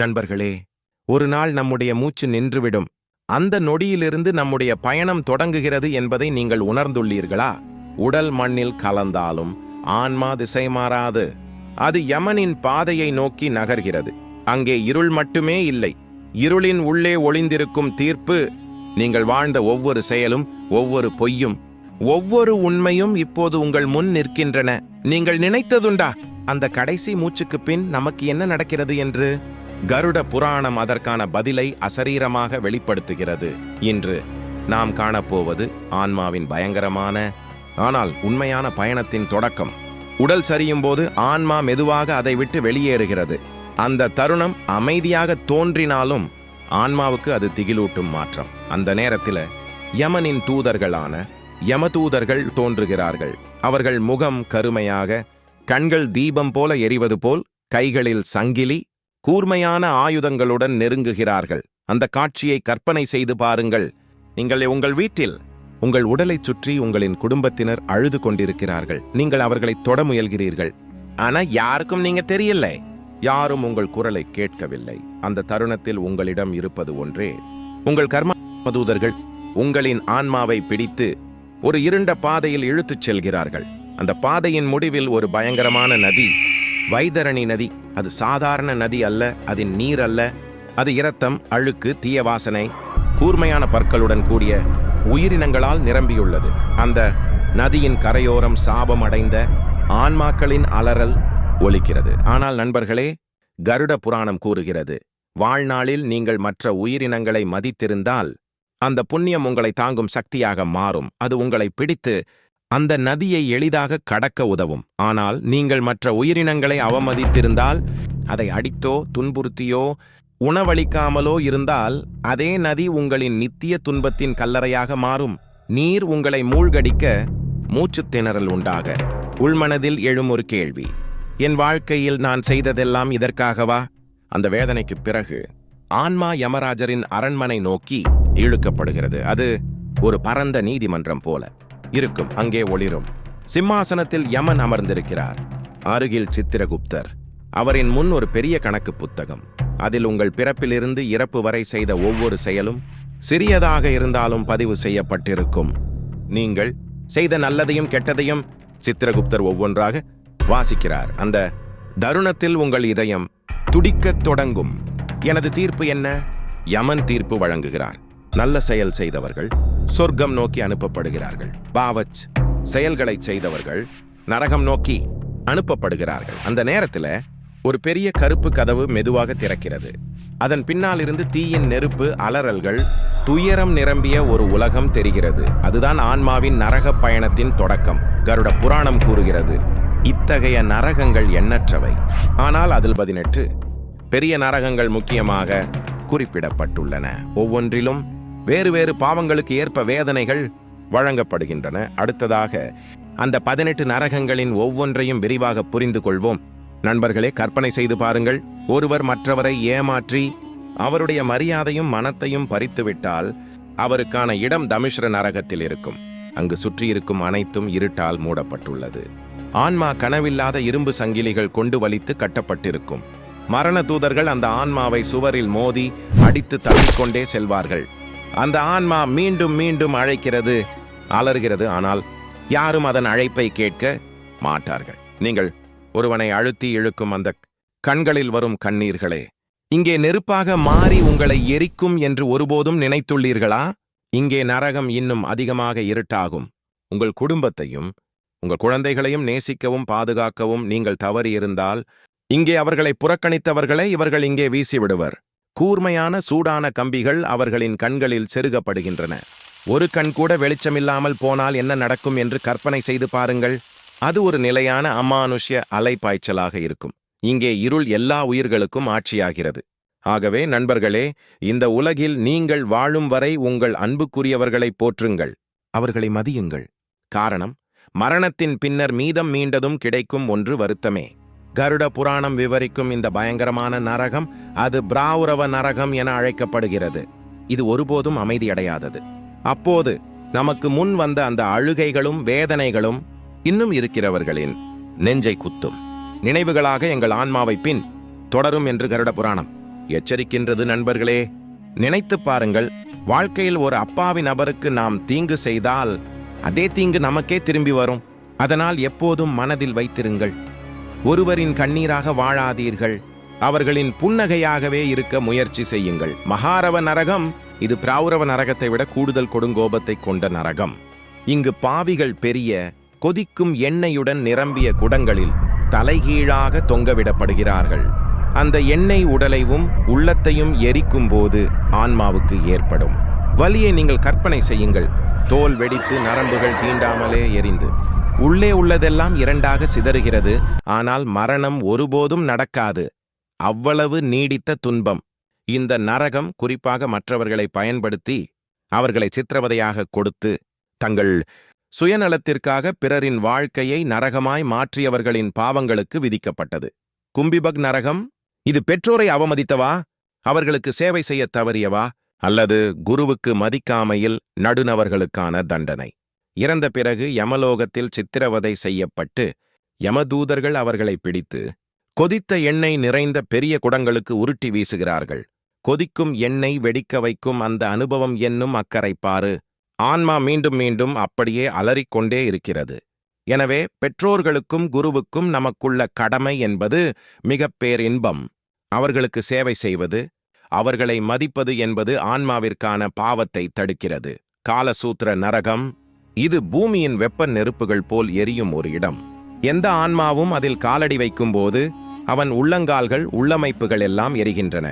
நண்பர்களே ஒரு நாள் நம்முடைய மூச்சு நின்றுவிடும். அந்த நொடியிலிருந்து நம்முடைய பயணம் தொடங்குகிறது என்பதை நீங்கள் உணர்ந்துள்ளீர்களா? உடல் மண்ணில் கலந்தாலும் ஆன்மா திசை மாறாது அது யமனின் பாதையை நோக்கி நகர்கிறது. அங்கே இருள் மட்டுமே இல்லை. இருளின் உள்ளே ஒளிந்திருக்கும் தீர்ப்பு நீங்கள் வாழ்ந்த ஒவ்வொரு செயலும் ஒவ்வொரு பொய்யும் ஒவ்வொரு உண்மையும் இப்போது உங்கள் முன் நிற்கின்றன. நீங்கள் நினைத்ததுண்டா அந்த கடைசி மூச்சுக்கு பின் நமக்கு என்ன நடக்கிறது என்று? கருட புராணம் அதற்கான பதிலை அசரீரமாக வெளிப்படுத்துகிறது. இன்று நாம் காணப்போவது ஆன்மாவின் பயங்கரமான ஆனால் உண்மையான பயணத்தின் தொடக்கம். உடல் சரியும் போது ஆன்மா மெதுவாக அதை விட்டு வெளியேறுகிறது. அந்த தருணம் அமைதியாக தோன்றினாலும் ஆன்மாவுக்கு அது திகிலூட்டும் மாற்றம். அந்த நேரத்தில் யமனின் தூதர்களான யமதூதர்கள் தோன்றுகிறார்கள். அவர்கள் முகம் கருமையாக கண்கள் தீபம் போல எரிவது போல் கைகளில் சங்கிலி கூர்மையான ஆயுதங்களுடன் நெருங்குகிறார்கள். அந்த காட்சியை கற்பனை செய்து பாருங்கள். நீங்கள் உங்கள் வீட்டில் உங்கள் உடலைச் சுற்றி உங்களின் குடும்பத்தினர் அழுது கொண்டிருக்கிறார்கள். நீங்கள் அவர்களை தொட முயல்கிறீர்கள். ஆனா யாருக்கும் நீங்க தெரியல. யாரும் உங்கள் குரலை கேட்கவில்லை. அந்த தருணத்தில் உங்களிடம் இருப்பது ஒன்றே உங்கள் கர்ம தூதர்கள் உங்களின் ஆன்மாவை பிடித்து ஒரு இருண்ட பாதையில் இழுத்துச் செல்கிறார்கள். அந்த பாதையின் முடிவில் ஒரு பயங்கரமான நதி வைதரணி நதி அது சாதாரண நதி அல்ல அதன் நீர் அல்ல. அது இரத்தம் அழுக்கு தீய வாசனை கூர்மையான பற்களுடன் கூடிய உயிரினங்களால் நிரம்பியுள்ளது. அந்த நதியின் கரையோரம் சாபம் அடைந்த ஆன்மாக்களின் அலறல் ஒலிக்கிறது. ஆனால் நண்பர்களே கருட புராணம் கூறுகிறது வாழ்நாளில் நீங்கள் மற்ற உயிரினங்களை மதித்திருந்தால் அந்த புண்ணியம் உங்களை தாங்கும் சக்தியாக மாறும். அது உங்களை பிடித்து அந்த நதியை எளிதாக கடக்க உதவும். ஆனால் நீங்கள் மற்ற உயிரினங்களை அவமதித்திருந்தால் அதை அடித்தோ துன்புறுத்தியோ உணவளிக்காமலோ இருந்தால் அதே நதி உங்களின் நித்திய துன்பத்தின் கல்லறையாக மாறும். நீர் உங்களை மூழ்கடிக்க மூச்சுத் திணறல் உண்டாக. உள்மனதில் எழும் ஒரு கேள்வி என் வாழ்க்கையில் நான் செய்ததெல்லாம் இதற்காகவா? அந்த வேதனைக்குப் பிறகு ஆன்மா யமராஜரின் அரண்மனை நோக்கி இழுக்கப்படுகிறது. அது ஒரு பரந்த நீதிமன்றம் போல. இருக்கும் அங்கே ஒளிரும். சிம்மாசனத்தில் யமன் அமர்ந்திருக்கிறார். அருகில் சித்திரகுப்தர். அவரின் முன் ஒரு பெரிய கணக்கு புத்தகம். அதில் உங்கள் பிறப்பிலிருந்து இறப்பு வரை செய்த ஒவ்வொரு செயலும் சிறியதாக இருந்தாலும் பதிவு செய்யப்பட்டிருக்கும். நீங்கள் செய்த நல்லதையும் கெட்டதையும் சித்திரகுப்தர் ஒவ்வொன்றாக வாசிக்கிறார். அந்த தருணத்தில் உங்கள் இதயம் துடிக்கத் தொடங்கும். எனது தீர்ப்பு என்ன? யமன் தீர்ப்பு வழங்குகிறார். நல்ல செயல் செய்தவர்கள் சொர்க்கம் நோக்கி அனுப்பப்படுகிறார்கள். பாவச் செயல்களை செய்தவர்கள் நரகம் நோக்கி அனுப்பப்படுகிறார்கள். அந்த நேரத்தில் ஒரு பெரிய கருப்பு கதவு மெதுவாக திறக்கிறது. அதன் பின்னால் இருந்து தீயின் நெருப்பு அலறல்கள் துயரம் நிரம்பிய ஒரு உலகம் தெரிகிறது. அதுதான் ஆன்மாவின் நரக பயணத்தின் தொடக்கம். கருட புராணம் கூறுகிறது இத்தகைய நரகங்கள் எண்ணற்றவை. ஆனால் அதில் பதினெட்டு பெரிய நரகங்கள் முக்கியமாக குறிப்பிடப்பட்டுள்ளன. ஒவ்வொன்றிலும் வேறு வேறு பாவங்களுக்கு ஏற்ப வேதனைகள் வழங்கப்படுகின்றன. அடுத்ததாக அந்த பதினெட்டு நரகங்களின் ஒவ்வொன்றையும் விரிவாக புரிந்து கொள்வோம். நண்பர்களே கற்பனை செய்து பாருங்கள். ஒருவர் மற்றவரை ஏமாற்றி அவருடைய மரியாதையும் மனத்தையும் பறித்துவிட்டால் அவருக்கான இடம் தமிஷ்ர நரகத்தில் இருக்கும். அங்கு சுற்றியிருக்கும் அனைத்தும் இருட்டால் மூடப்பட்டுள்ளது. ஆன்மா கனவில்லாத இரும்பு சங்கிலிகள் கொண்டு வலித்து கட்டப்பட்டிருக்கும். மரண தூதர்கள் அந்த ஆன்மாவை சுவரில் மோதி அடித்து தள்ளிக்கொண்டே செல்வார்கள். அந்த ஆன்மா மீண்டும் மீண்டும் அழைக்கிறது அலறுகிறது. ஆனால் யாரும் அதன் அழைப்பை கேட்க மாட்டார்கள். நீங்கள் ஒருவனை அழுத்தி இழுக்கும் அந்த கண்களில் வரும் கண்ணீர்களே இங்கே நெருப்பாக மாறி உங்களை எரிக்கும் என்று ஒருபோதும் நினைத்துள்ளீர்களா? இங்கே நரகம் இன்னும் அதிகமாக இருட்டாகும். உங்கள் குடும்பத்தையும் உங்கள் குழந்தைகளையும் நேசிக்கவும் பாதுகாக்கவும் நீங்கள் தவறியிருந்தால் இங்கே அவர்களை புறக்கணித்தவர்களை இவர்கள் இங்கே வீசிவிடுவர். கூர்மையான சூடான கம்பிகள் அவர்களின் கண்களில் செருகப்படுகின்றன. ஒரு கண் கூட வெளிச்சமில்லாமல் போனால் என்ன நடக்கும் என்று கற்பனை செய்து பாருங்கள். அது ஒரு நிலையான அமானுஷ்ய அலைப்பாய்ச்சலாக இருக்கும். இங்கே இருள் எல்லா உயிர்களுக்கும் ஆட்சியாகிறது. ஆகவே நண்பர்களே இந்த உலகில் நீங்கள் வாழும் வரை உங்கள் அன்புக்குரியவர்களை போற்றுங்கள். அவர்களை மதியுங்கள். காரணம் மரணத்தின் பின்னர் மீதம் மீண்டதும் கிடைக்கும் ஒன்று வருத்தமே. கருட புராணம் விவரிக்கும் இந்த பயங்கரமான நரகம் அது பிராவுரவ நரகம் என அழைக்கப்படுகிறது. இது ஒருபோதும் அமைதியடையாதது. அப்போது நமக்கு முன் வந்த அந்த அழுகைகளும் வேதனைகளும் இன்னும் இருக்கிறவர்களின் நெஞ்சை குத்தும். நினைவுகளாக எங்கள் ஆன்மாவை பின் தொடரும் என்று கருட புராணம் எச்சரிக்கின்றது நண்பர்களே. நினைத்துப் பாருங்கள் வாழ்க்கையில் ஒரு அப்பாவி நபருக்கு நாம் தீங்கு செய்தால் அதே தீங்கு நமக்கே திரும்பி வரும். அதனால் எப்போதும் மனதில் வைத்திருங்கள். ஒருவரின் கண்ணீராக வாழாதீர்கள். அவர்களின் புன்னகையாகவே இருக்க முயற்சி செய்யுங்கள். மகாரவ நரகம் இது பிராவுரவ நரகத்தை விட கூடுதல் கொடுங்கோபத்தை கொண்ட நரகம். இங்கு பாவிகள் பெரிய கொதிக்கும் எண்ணெயுடன் நிரம்பிய குடங்களில் தலைகீழாக தொங்கவிடப்படுகிறார்கள். அந்த எண்ணெய் உடலையும் உள்ளத்தையும் எரிக்கும் போது ஆன்மாவுக்கு ஏற்படும். வலியை நீங்கள் கற்பனை செய்யுங்கள். தோல் வெடித்து நரம்புகள் தீண்டாமலே எரிந்து. உள்ளே உள்ளதெல்லாம் இரண்டாக சிதறுகிறது ஆனால் மரணம் ஒருபோதும் நடக்காது. அவ்வளவு நீடித்த துன்பம். இந்த நரகம் குறிப்பாக மற்றவர்களை பயன்படுத்தி அவர்களை சித்திரவதையாக கொடுத்து தங்கள் சுயநலத்திற்காக பிறரின் வாழ்க்கையை நரகமாய் மாற்றியவர்களின் பாவங்களுக்கு விதிக்கப்பட்டது. கும்பிபக் நரகம் இது பெற்றோரை அவமதித்தவா? அவர்களுக்கு சேவை செய்யத் தவறியவா? அல்லது குருவுக்கு மதிக்காமையில் நடுநவர்களுக்கான தண்டனை? இறந்த பிறகு யமலோகத்தில் சித்திரவதை செய்யப்பட்டு யமதூதர்கள் அவர்களை பிடித்து கொதித்த எண்ணெய் நிறைந்த பெரிய குடங்களுக்கு உருட்டி வீசுகிறார்கள். கொதிக்கும் எண்ணெய் வெடிக்க வைக்கும் அந்த அனுபவம் என்னும் அக்கறைப்பாறு ஆன்மா மீண்டும் மீண்டும் அப்படியே அலறிக்கொண்டே இருக்கிறது. எனவே பெற்றோர்களுக்கும் குருவுக்கும் நமக்குள்ள கடமை என்பது மிகப் பேரின்பம் அவர்களுக்கு சேவை செய்வது அவர்களை மதிப்பது என்பது ஆன்மாவிற்கான பாவத்தை தடுக்கிறது. காலசூத்திர நரகம் இது பூமியின் வெப்ப நெருப்புகள் போல் எரியும் ஒரு இடம். எந்த ஆன்மாவும் அதில் காலடி வைக்கும்போது அவன் உள்ளங்கால்கள் உள்ளமைப்புகள் எல்லாம் எரிகின்றன.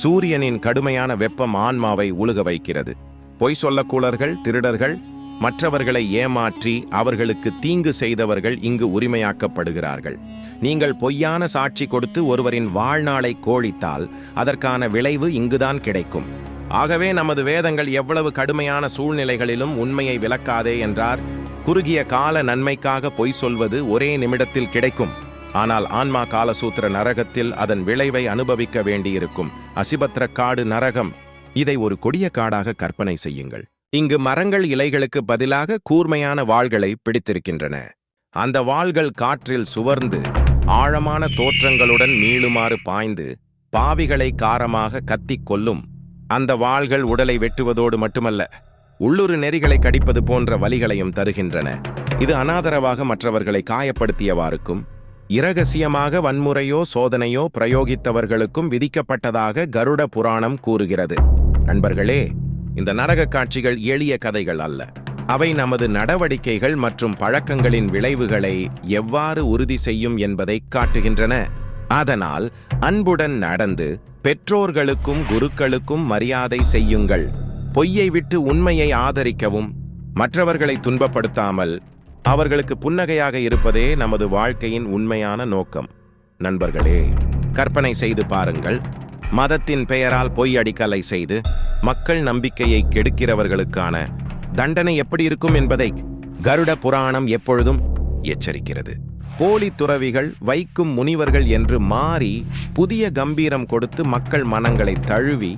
சூரியனின் கடுமையான வெப்பம் ஆன்மாவை உழுக வைக்கிறது. பொய் சொல்லக்கூலர்கள் திருடர்கள் மற்றவர்களை ஏமாற்றி அவர்களுக்கு தீங்கு செய்தவர்கள் இங்கு உரிமையாக்கப்படுகிறார்கள். நீங்கள் பொய்யான சாட்சி கொடுத்து ஒருவரின் வாழ்நாளை கோழித்தால் அதற்கான விளைவு இங்குதான் கிடைக்கும். ஆகவே நமது வேதங்கள் எவ்வளவு கடுமையான சூழ்நிலைகளிலும் உண்மையை விளக்காதே என்றார். குறுகிய கால நன்மைக்காக பொய் சொல்வது ஒரே நிமிடத்தில் கிடைக்கும். ஆனால் ஆன்மா காலசூத்திர நரகத்தில் அதன் விளைவை அனுபவிக்க வேண்டியிருக்கும். அசிபத்ர காடு நரகம். இதை ஒரு கொடிய காடாக கற்பனை செய்யுங்கள். இங்கு மரங்கள் இலைகளுக்கு பதிலாக கூர்மையான வாள்களை பிடித்திருக்கின்றன. அந்த வாள்கள் காற்றில் சுவர்ந்து ஆழமான தோற்றங்களுடன் மீளுமாறு பாய்ந்து பாவிகளை காரமாக கத்திக் கொல்லும் அந்த வாள்கள் உடலை வெட்டுவதோடு மட்டுமல்ல உள்ளுறு நெறிகளை கடிப்பது போன்ற வலிகளையும் தருகின்றன. இது அனாதரவாக மற்றவர்களை காயப்படுத்தியவாருக்கும் இரகசியமாக வன்முறையோ சோதனையோ பிரயோகித்தவர்களுக்கும் விதிக்கப்பட்டதாக கருட புராணம் கூறுகிறது. நண்பர்களே இந்த நரக காட்சிகள் எளிய கதைகள் அல்ல. அவை நமது நடவடிக்கைகள் மற்றும் பழக்கங்களின் விளைவுகளை எவ்வாறு உறுதி செய்யும் என்பதை காட்டுகின்றன. அதனால் அன்புடன் நடந்து பெற்றோர்களுக்கும் குருக்களுக்கும் மரியாதை செய்யுங்கள். பொய்யை விட்டு உண்மையை ஆதரிக்கவும். மற்றவர்களை துன்பப்படுத்தாமல் அவர்களுக்கு புன்னகையாக இருப்பதே நமது வாழ்க்கையின் உண்மையான நோக்கம். நண்பர்களே கற்பனை செய்து பாருங்கள். மதத்தின் பெயரால் பொய் அடிக்கலை செய்து மக்கள் நம்பிக்கையை கெடுக்கிறவர்களுக்கான தண்டனை எப்படி இருக்கும் என்பதை கருட புராணம் எப்பொழுதும் எச்சரிக்கிறது. போலி துறவிகள் வைக்கும் முனிவர்கள் என்று மாறி புதிய கம்பீரம் கொடுத்து மக்கள் மனங்களை தழுவி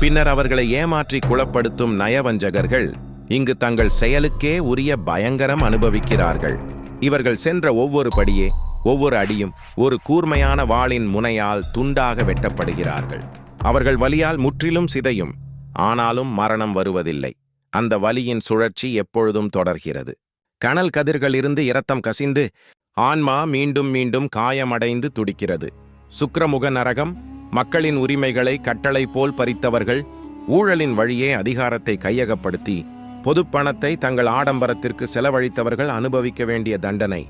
பின்னர் அவர்களை ஏமாற்றி குளப்படுத்தும் நயவஞ்சகர்கள் இங்கு தங்கள் செயலுக்கே உரிய பயங்கரம் அனுபவிக்கிறார்கள். இவர்கள் சென்ற ஒவ்வொரு படியே ஒவ்வொரு அடியும் ஒரு கூர்மையான வாளின் முனையால் துண்டாக வெட்டப்படுகிறார்கள். அவர்கள் வலியால் முற்றிலும் சிதையும் ஆனாலும் மரணம் வருவதில்லை. அந்த வலியின் சுழற்சி எப்பொழுதும் தொடர்கிறது. கனல் கதிர்களிலிருந்து இரத்தம் கசிந்து ஆன்மா மீண்டும் மீண்டும் காயமடைந்து துடிக்கிறது. சுக்கிரமுக நரகம் மக்களின் உரிமைகளை கட்டளை போல் பறித்தவர்கள் ஊழலின் வழியே அதிகாரத்தை கையகப்படுத்தி பொதுப்பணத்தை தங்கள் ஆடம்பரத்திற்கு செலவழித்தவர்கள் அனுபவிக்க வேண்டிய தண்டனை.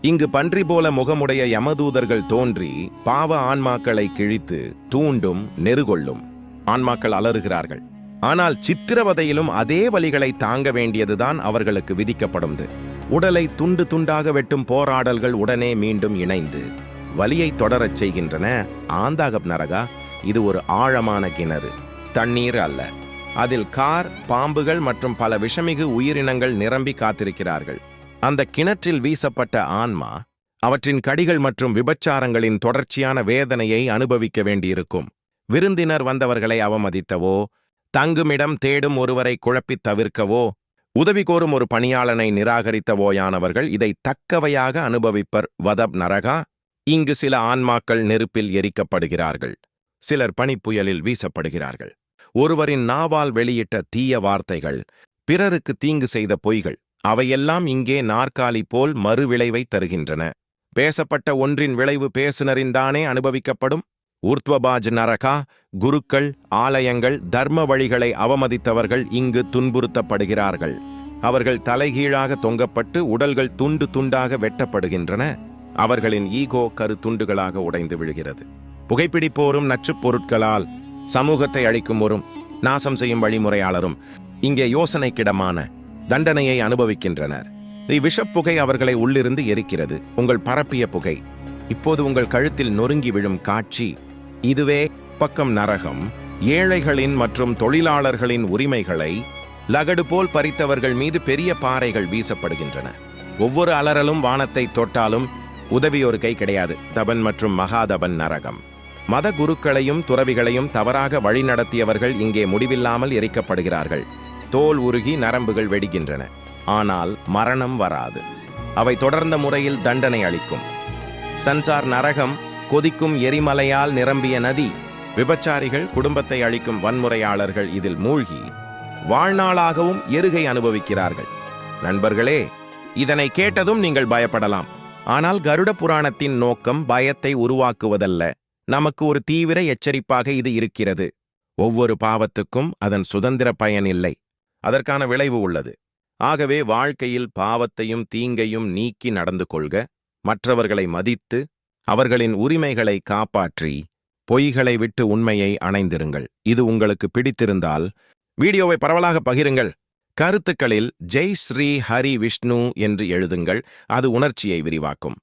இங்கு பன்றி போல முகமுடைய யமதூதர்கள் தோன்றி பாவ ஆன்மாக்களை கிழித்து தூண்டும் நெருகொள்ளும். ஆன்மாக்கள் அலறுகிறார்கள். ஆனால் சித்திரவதையிலும் அதே வழிகளை தாங்க வேண்டியதுதான் அவர்களுக்கு விதிக்கப்படும்து உடலை துண்டு துண்டாக வெட்டும் போராடல்கள் உடனே மீண்டும் இணைந்து வலியை தொடரச் செய்கின்றன. ஆந்தாகப் நரகா இது ஒரு ஆழமான கிணறு தண்ணீர் அல்ல. அதில் கார் பாம்புகள் மற்றும் பல விஷமிகு உயிரினங்கள் நிரம்பி காத்திருக்கிறார்கள். அந்த கிணற்றில் வீசப்பட்ட ஆன்மா அவற்றின் கடிகள் மற்றும் விபச்சாரங்களின் தொடர்ச்சியான வேதனையை அனுபவிக்க வேண்டியிருக்கும். விருந்தினர் வந்தவர்களை அவமதித்தவோ தங்குமிடம் தேடும் ஒருவரை குழப்பித் தவிர்க்கவோ உதவி கோரும் ஒரு பணியாளனை நிராகரித்தவோயானவர்கள் இதை தக்கவையாக அனுபவிப்பர் வதப் நரகா. இங்கு சில ஆன்மாக்கள் நெருப்பில் எரிக்கப்படுகிறார்கள். சிலர் பனிப்புயலில் வீசப்படுகிறார்கள். ஒருவரின் நாவால் வெளியிட்ட தீய வார்த்தைகள் பிறருக்கு தீங்கு செய்த பொய்கள் அவையெல்லாம் இங்கே நாற்காலி போல் மறுவிளைவை தருகின்றன. பேசப்பட்ட ஒன்றின் விளைவு பேசுனரின்தானே அனுபவிக்கப்படும்? ஊர்த்வபாஜ் நரகா குருக்கள் ஆலயங்கள் தர்ம வழிகளை அவமதித்தவர்கள் இங்கு துன்புறுத்தப்படுகிறார்கள். அவர்கள் தலைகீழாக தொங்கப்பட்டு உடல்கள் துண்டு துண்டாக வெட்டப்படுகின்றன. அவர்களின் ஈகோ கரு துண்டுகளாக உடைந்து விழுகிறது. புகைப்பிடிப்போரும் நச்சுப் பொருட்களால் சமூகத்தை அழிக்கும்போரும் நாசம் செய்யும் வழிமுறையாளரும் இங்கே யோசனைக்கிடமான தண்டனையை அனுபவிக்கின்றனர். இவ்விஷப்புகை அவர்களை உள்ளிருந்து எரிக்கிறது. உங்கள் பரப்பிய புகை. இப்போது உங்கள் கழுத்தில் நொறுங்கி விழும் காட்சி. இதுவே பக்கம் நரகம் ஏழைகளின் மற்றும் தொழிலாளர்களின் உரிமைகளை லகடு போல் பறித்தவர்கள் மீது பெரிய பாறைகள் வீசப்படுகின்றன. ஒவ்வொரு அலறலும் வானத்தை தொட்டாலும் உதவி ஒரு கை கிடையாது. தபன் மற்றும் மகாதபன் நரகம். மத குருக்களையும் துறவிகளையும் தவறாக வழிநடத்தியவர்கள் இங்கே முடிவில்லாமல் எரிக்கப்படுகிறார்கள். தோல் உருகி நரம்புகள் வெடிக்கின்றன. ஆனால் மரணம் வராது. அவை தொடர்ந்த முறையில் தண்டனை அளிக்கும். சன்சார் நரகம் கொதிக்கும் எரிமலையால் நிரம்பிய நதி. விபச்சாரிகள் குடும்பத்தை அழிக்கும் வன்முறையாளர்கள் இதில் மூழ்கி வாழ்நாளாகவும் எருகை அனுபவிக்கிறார்கள். நண்பர்களே இதனை கேட்டதும் நீங்கள் பயப்படலாம். ஆனால் கருட புராணத்தின் நோக்கம் பயத்தை உருவாக்குவதல்ல. நமக்கு ஒரு தீவிர எச்சரிப்பாக இது இருக்கிறது. ஒவ்வொரு பாவத்துக்கும் அதன் சுதந்திர பயன் இல்லை. அதற்கான விளைவு உள்ளது. ஆகவே வாழ்க்கையில் பாவத்தையும் தீங்கையும் நீக்கி நடந்து கொள்க. மற்றவர்களை மதித்து அவர்களின் உரிமைகளை காப்பாற்றி பொய்களை விட்டு உண்மையை அணைந்திருங்கள். இது உங்களுக்கு பிடித்திருந்தால் வீடியோவை பரவலாக பகிருங்கள். கருத்துக்களில் ஜெய் ஸ்ரீ ஹரி விஷ்ணு என்று எழுதுங்கள். அது உணர்ச்சியை விரிவாக்கும்.